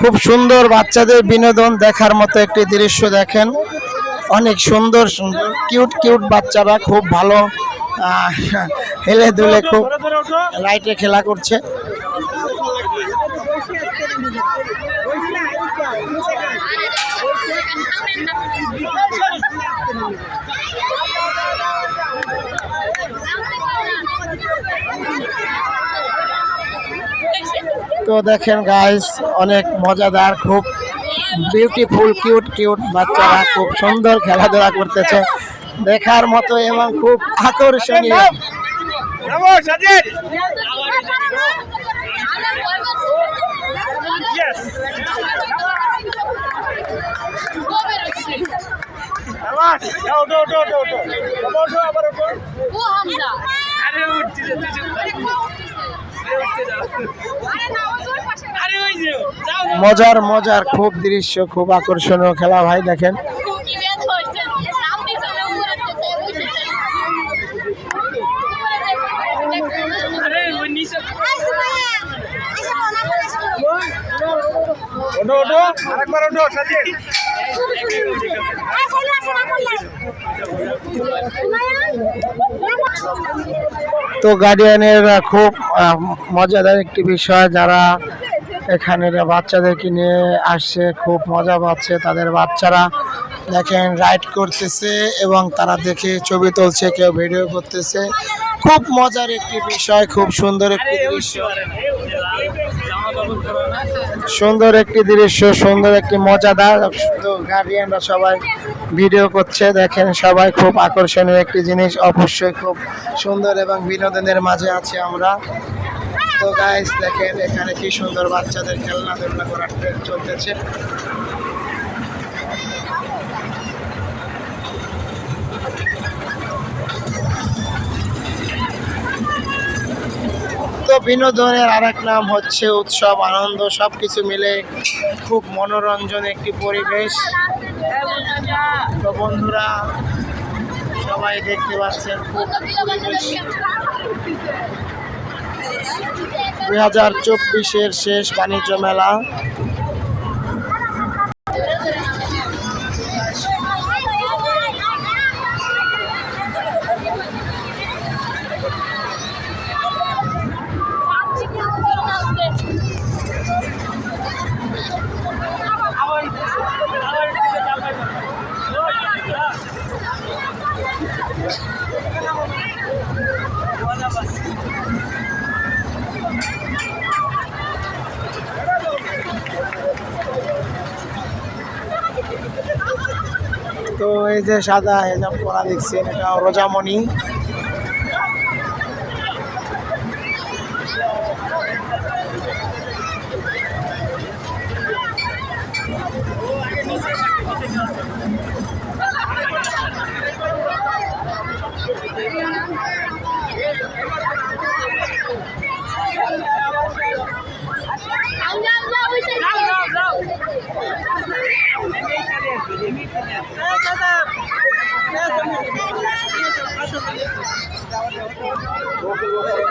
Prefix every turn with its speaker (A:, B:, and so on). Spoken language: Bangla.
A: খুব সুন্দর বাচ্চাদের বিনোদন দেখার মতো একটি দৃশ্য দেখেন। অনেক সুন্দর কিউট কিউট বাচ্চারা খুব ভালো হেলে দুলে খুব লাইটে খেলা করছে। তো দেখেন গাইস অনেক মজাদার খুব বিউটিফুল কিউট কিউট বাচ্চারা খুব সুন্দর খেলাধুলা করতেছে। দেখার মতো এবং খুব আকর্ষণীয়। মজার মজার খুব দৃশ্য খুব আকর্ষণীয় খেলা। ভাই দেখেন।
B: ওঠো ওঠো আরেকবার ওঠো সাজিদ
A: তো গার্ডিয়ানের খুব মজাদার একটি বিষয় যারা এখানে বাচ্চাদেরকে নিয়ে আসছে খুব মজা পাচ্ছে। তাদের বাচ্চারা দেখেন রাইড করতেছে এবং তারা দেখে ছবি তুলছে কেউ ভিডিও করতেছে। খুব মজার একটি বিষয় খুব সুন্দর একটি দৃশ্য। সুন্দর একটি দৃশ্য সুন্দর একটি মজাদার। গার্ডিয়ানরা সবাই ভিডিও করছে দেখেন সবাই খুব আকর্ষণীয় একটি জিনিস। অবশ্যই খুব সুন্দর এবং বিনোদনের মাঝে আছে আমরা। তো গাইস দেখেন এখানে কি সুন্দর বাচ্চাদের খেলনাধুলা করার ট্রেন চলতেছে। তো বিনোদনের আরেক নাম হচ্ছে উৎসব, আনন্দ, সবকিছু মিলে খুব মনোরঞ্জন একটি পরিবেশ। তো বন্ধুরা, সবাই দেখতে পাচ্ছেন খুব দুই হাজার চব্বিশের শেষ বাণিজ্য মেলা। তো এই যে সাদা হেজাব পরা দেখছেন এটা রোজামণি। Thank you.